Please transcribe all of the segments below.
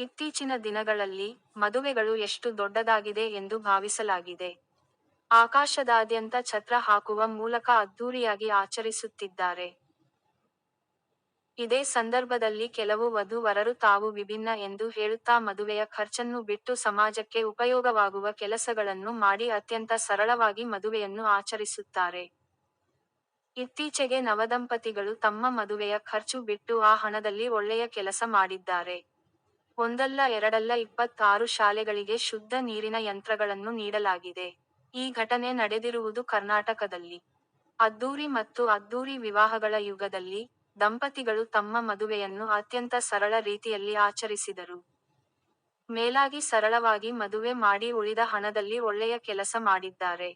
ಇತ್ತೀಚಿನ ದಿನಗಳಲ್ಲಿ, ಮದುವೆಗಳು ಎಷ್ಟು ದೊಡ್ಡದಾಗಿದೆ ಎಂದು ಭಾವಿಸಲಾಗಿದೆ. ಆಕಾಶದಾದ್ಯಂತ ಛತ್ರ ಹಾಕುವ ಮೂಲಕ ಅದ್ದೂರಿಯಾಗಿ ಆಚರಿಸುತ್ತಿದ್ದಾರೆ. ಇದೇ ಸಂದರ್ಭದಲ್ಲಿ ಕೆಲವು ವಧು-ವರರು ತಾವು ವಿಭಿನ್ನ ಎಂದು ಹೇಳುತ್ತಾ ಮದುವೆಯ ಖರ್ಚನ್ನು ಬಿಟ್ಟು ಸಮಾಜಕ್ಕೆ ಉಪಯೋಗವಾಗುವ ಕೆಲಸಗಳನ್ನು ಮಾಡಿ ಅತ್ಯಂತ ಸರಳವಾಗಿ ಮದುವೆಯನ್ನು ಆಚರಿಸುತ್ತಾರೆ. ಇತ್ತೀಚೆಗೆ ನವದಂಪತಿಗಳು ತಮ್ಮ ಮದುವೆಯ ಖರ್ಚು ಬಿಟ್ಟು ಆ ಹಣದಲ್ಲಿ ಒಳ್ಳೆಯ ಕೆಲಸ ಮಾಡಿದ್ದಾರೆ. ಒಂದಲ್ಲ ಎರಡಲ್ಲ ಇಪ್ಪತ್ತಾರು ಶಾಲೆಗಳಿಗೆ ಶುದ್ಧ ನೀರಿನ ಯಂತ್ರಗಳನ್ನು ನೀಡಲಾಗಿದೆ. ಈ ಘಟನೆ ನಡೆದಿರುವುದು ಕರ್ನಾಟಕದಲ್ಲಿ. ಅದ್ದೂರಿ ಮತ್ತು ಅದ್ದೂರಿ ವಿವಾಹಗಳ ಯುಗದಲ್ಲಿ, ದಂಪತಿಗಳು ತಮ್ಮ ಮದುವೆಯನ್ನು ಅತ್ಯಂತ ಸರಳ ರೀತಿಯಲ್ಲಿ ಆಚರಿಸಿದರು. ಮೇಲಾಗಿ ಸರಳವಾಗಿ ಮದುವೆ ಮಾಡಿ ಉಳಿದ ಹಣದಲ್ಲಿ ಒಳ್ಳೆಯ ಕೆಲಸ ಮಾಡಿದ್ದಾರೆ.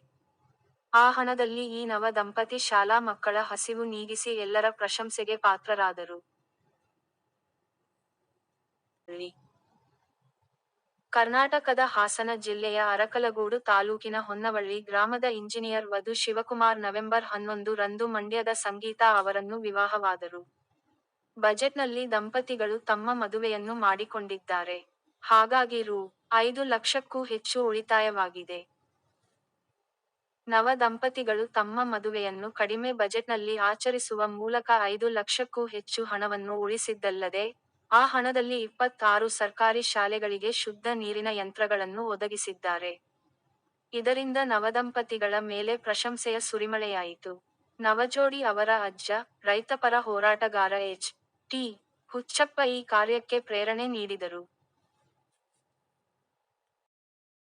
ಆ ಹಣದಲ್ಲಿ ಈ ನವ ದಂಪತಿ ಶಾಲಾ ಮಕ್ಕಳ ಹಸಿವು ನೀಗಿಸಿ ಎಲ್ಲರ ಪ್ರಶಂಸೆಗೆ ಪಾತ್ರರಾದರು. ಕರ್ನಾಟಕದ ಹಾಸನ ಜಿಲ್ಲೆಯ ಅರಕಲಗೂಡು ತಾಲೂಕಿನ ಹೊನ್ನವಳ್ಳಿ ಗ್ರಾಮದ ಇಂಜಿನಿಯರ್ ವಧು ಶಿವಕುಮಾರ್ ನವೆಂಬರ್ ಹನ್ನೊಂದು ರಂದು ಮಂಡ್ಯದ ಸಂಗೀತಾ ಅವರನ್ನು ವಿವಾಹವಾದರು. ಬಜೆಟ್ನಲ್ಲಿ ದಂಪತಿಗಳು ತಮ್ಮ ಮದುವೆಯನ್ನು ಮಾಡಿಕೊಂಡಿದ್ದಾರೆ. ಹಾಗಾಗಿ ರು ಐದು ಲಕ್ಷಕ್ಕೂ ಹೆಚ್ಚು ಉಳಿತಾಯವಾಗಿದೆ. ನವ ದಂಪತಿಗಳು ತಮ್ಮ ಮದುವೆಯನ್ನು ಕಡಿಮೆ ಬಜೆಟ್ನಲ್ಲಿ ಆಚರಿಸುವ ಮೂಲಕ ಐದು ಲಕ್ಷಕ್ಕೂ ಹೆಚ್ಚು ಹಣವನ್ನು ಉಳಿಸಿದ್ದಲ್ಲದೆ, ಆ ಹಣದಲ್ಲಿ ಇಪ್ಪತ್ತಾರು ಸರ್ಕಾರಿ ಶಾಲೆಗಳಿಗೆ ಶುದ್ಧ ನೀರಿನ ಯಂತ್ರಗಳನ್ನು ಒದಗಿಸಿದ್ದಾರೆ. ಇದರಿಂದ ನವದಂಪತಿಗಳ ಮೇಲೆ ಪ್ರಶಂಸೆಯ ಸುರಿಮಳೆಯಾಯಿತು. ನವಜೋಡಿ ಅವರ ಅಜ್ಜ, ರೈತಪರ ಹೋರಾಟಗಾರ ಎಚ್. ಟಿ. ಹುಚ್ಚಪ್ಪ ಈ ಕಾರ್ಯಕ್ಕೆ ಪ್ರೇರಣೆ ನೀಡಿದರು.